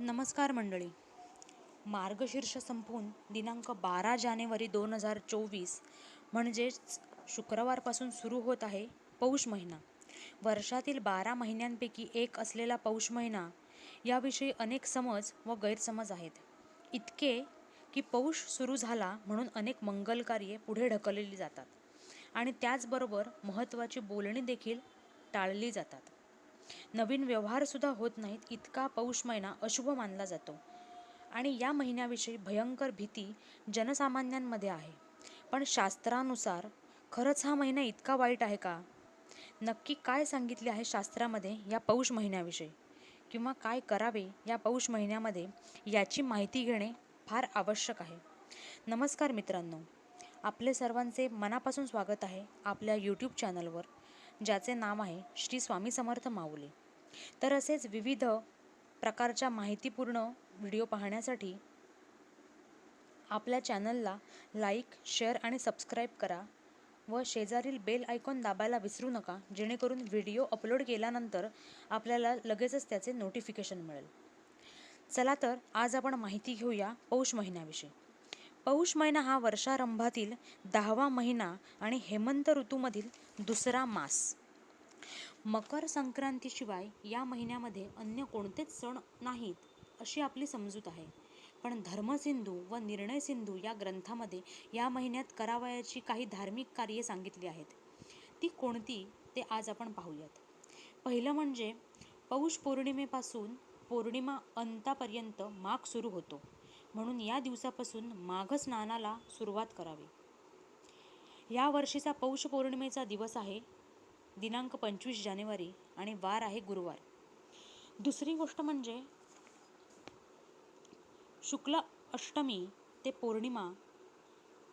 नमस्कार मंडळी. मार्गशीर्ष संपून दिनांक बारा जानेवारी दोन हजार चोवीस म्हणजेच शुक्रवारपासून सुरू होत आहे पौष महिना. वर्षातील बारा महिन्यांपैकी एक असलेला पौष महिना याविषयी अनेक समज व गैरसमज आहेत. इतके की पौष सुरू झाला म्हणून अनेक मंगलकार्ये पुढे ढकलली जातात आणि त्याचबरोबर महत्त्वाची बोलणी देखील टाळली जातात. नवीन व्यवहारसुद्धा होत नाहीत इतका पौष महिना अशुभ मानला जातो. आणि या महिन्याविषयी भयंकर भीती जनसामान्यांमध्ये आहे. पण शास्त्रानुसार खरंच हा महिना इतका वाईट आहे का? नक्की काय सांगितले आहे शास्त्रामध्ये या पौष महिन्याविषयी? किंवा काय करावे या पौष महिन्यामध्ये याची माहिती घेणे फार आवश्यक आहे. नमस्कार मित्रांनो. आपले सर्वांचे मनापासून स्वागत आहे आपल्या यूट्यूब चॅनलवर ज्याचे नाव आहे श्री स्वामी समर्थ माऊली. तर असेच विविध प्रकारच्या माहितीपूर्ण व्हिडिओ पाहण्यासाठी आपल्या चॅनलला लाईक शेअर आणि सबस्क्राईब करा व शेजारील बेल आयकॉन दाबायला विसरू नका जेणेकरून व्हिडिओ अपलोड केल्यानंतर आपल्याला लगेचच त्याचे नोटिफिकेशन मिळेल. चला तर आज आपण माहिती घेऊया पौष महिन्याविषयी. पौष महिना हा वर्षारंभातील दहावा महिना आणि हेमंत ऋतूमधील दुसरा मास. मकर संक्रांतीशिवाय या महिन्यामध्ये अन्य कोणतेच सण नाहीत अशी आपली समजूत आहे. पण धर्मसिंधू व निर्णय सिंधू या ग्रंथामध्ये या महिन्यात करावयाची काही धार्मिक कार्ये सांगितली आहेत. ती कोणती ते आज आपण पाहूयात. पहिलं म्हणजे पौष पौर्णिमेपासून पौर्णिमा अंतापर्यंत माघ सुरू होतो. म्हणून या दिवसापासून माघ स्नानाला सुरुवात करावी. या वर्षीचा पौष पौर्णिमेचा दिवस आहे दिनांक पंचवीस जानेवारी आणि वार आहे गुरुवार. दुसरी गोष्ट म्हणजे शुक्ल अष्टमी ते पौर्णिमा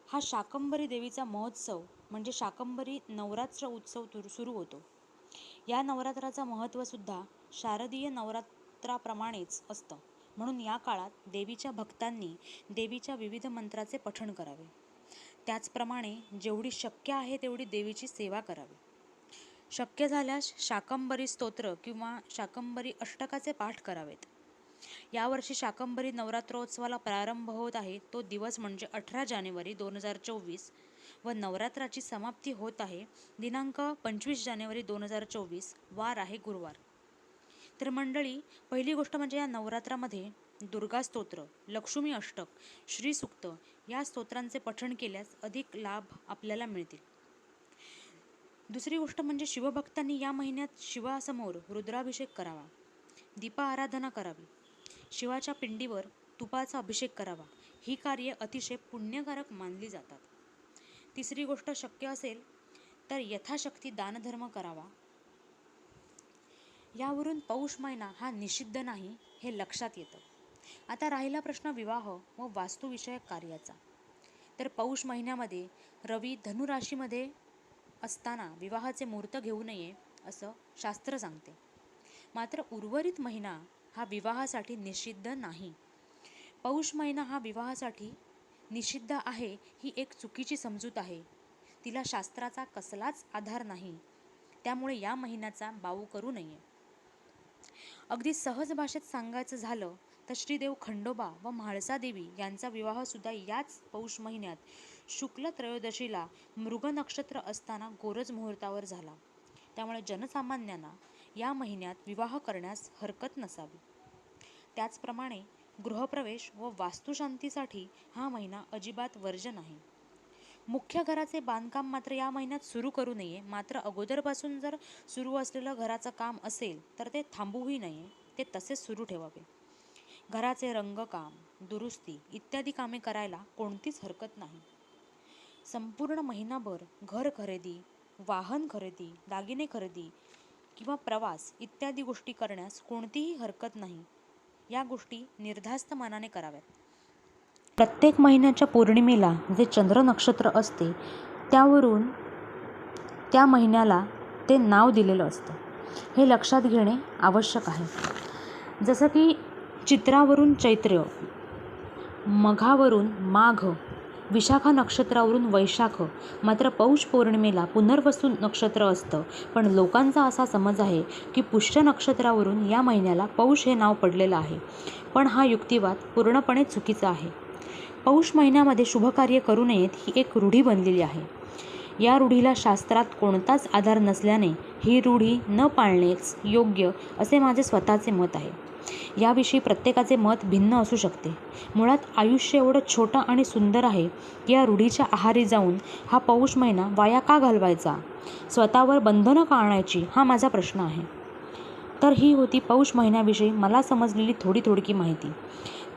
हा शाकंभरी देवीचा महोत्सव म्हणजे शाकंभरी नवरात्र उत्सव सुरू होतो. या नवरात्राचं महत्त्वसुद्धा शारदीय नवरात्राप्रमाणेच असतं. म्हणून या काळात देवीच्या भक्तांनी देवीच्या विविध मंत्राचे पठण करावे. त्याचप्रमाणे जेवढी शक्य आहे तेवढी देवीची सेवा करावी. शक्य झाल्यास शाकंभरी स्तोत्र किंवा शाकंभरी अष्टकाचे पाठ करावेत. यावर्षी शाकंभरी नवरात्रोत्सवाला प्रारंभ होत आहे. तो दिवस म्हणजे अठरा जानेवारी दोन हजार चोवीस व नवरात्राची समाप्ती होत आहे. दिनांक पंचवीस जानेवारी दोन हजार चोवीस. वार आहे गुरुवार. तर मंडळी पहिली गोष्ट म्हणजे या नवरात्रामध्ये दुर्गा स्तोत्र लक्ष्मी अष्टक श्रीसुक्त या स्तोत्रांचे पठण केल्यास अधिक लाभ आपल्याला मिळतील. दुसरी गोष्ट म्हणजे शिवभक्तांनी या महिन्यात शिवासमोर रुद्राभिषेक करावा. दीपा आराधना करावी. शिवाच्या पिंडीवर तुपाचा अभिषेक करावा. ही कार्ये अतिशय पुण्यकारक मानली जातात. तिसरी गोष्ट शक्य असेल तर यथाशक्ती दानधर्म करावा. यावरून पौष महिना हा निषिद्ध नाही हे लक्षात येतं. आता राहिला प्रश्न विवाह व वास्तुविषयक कार्याचा. तर पौष महिन्यामध्ये रवी धनुराशीमध्ये असताना विवाहाचे मुहूर्त घेऊ नये असं शास्त्र सांगते. मात्र उर्वरित महिना हा विवाहासाठी निषिद्ध नाही. पौष महिना हा विवाहासाठी निषिद्ध आहे ही एक चुकीची समजूत आहे. तिला शास्त्राचा कसलाच आधार नाही. त्यामुळे या महिन्याचा बाऊ करू नये. अगदी सहज भाषेत सांगायचं झालं तर श्रीदेव खंडोबा व म्हाळसादेवी यांचा विवाहसुद्धा याच पौष महिन्यात शुक्ल त्रयोदशीला मृग नक्षत्र असताना गोरज मुहूर्तावर झाला. त्यामुळे जनसामान्यांना या महिन्यात विवाह करण्यास हरकत नसावी. त्याचप्रमाणे गृहप्रवेश व वास्तुशांतीसाठी हा महिना अजिबात वर्जन नाही. मुख्य घराचे बांधकाम मात्र या महिन्यात सुरू करू नये. मात्र अगोदरपासून जर सुरू असलेलं घराचं काम असेल तर ते थांबूही नये. ते तसेच सुरू ठेवावे. घराचे रंगकाम दुरुस्ती इत्यादी कामे करायला कोणतीच हरकत नाही. संपूर्ण महिनाभर घर खरेदी वाहन खरेदी दागिने खरेदी किंवा प्रवास इत्यादी गोष्टी करण्यास कोणतीही हरकत नाही. या गोष्टी निर्धास्त मनाने कराव्यात. प्रत्येक महिन्याच्या पौर्णिमेला जे चंद्र नक्षत्र असते त्यावरून त्या महिन्याला ते नाव दिलेलं असतं. हे लक्षात घेणे आवश्यक आहे. जसं की चित्रावरून चैत्र मघावरून माघ विशाखा नक्षत्रावरून वैशाख मात्र पौष पौर्णिमेला पुनर्वसू नक्षत्र असतं. पण लोकांचा असा समज आहे की पुष्य नक्षत्रावरून या महिन्याला पौष हे नाव पडलेलं आहे. पण हा युक्तिवाद पूर्णपणे चुकीचा आहे. पौष महिन्यामध्ये शुभकार्य करू नयेत ही एक रूढी बनलेली आहे. या रूढीला शास्त्रात कोणताच आधार नसल्याने ही रूढी न पाळणेच योग्य असे माझे स्वतःचे मत आहे. याविषयी प्रत्येकाचे मत भिन्न असू शकते. मुळात आयुष्य एवढं छोटं आणि सुंदर आहे की या रूढीच्या आहारी जाऊन हा पौष महिना वाया का घालवायचा? स्वतःवर बंधनं का आणायची हा माझा प्रश्न आहे. तर ही होती पौष महिन्याविषयी मला समजलेली थोडी थोडकी माहिती.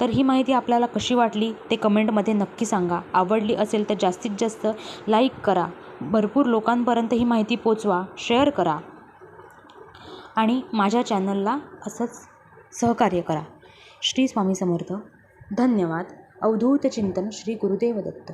तर ही माहिती आपल्याला कशी वाटली ते कमेंटमध्ये नक्की सांगा. आवडली असेल तर जास्तीत जास्त लाईक करा. भरपूर लोकांपर्यंत ही माहिती पोचवा. शेअर करा. आणि माझ्या चॅनलला असंच सहकार्य करा. श्री स्वामी समर्थ. धन्यवाद. अवधूत चिंतन श्री गुरुदेव दत्त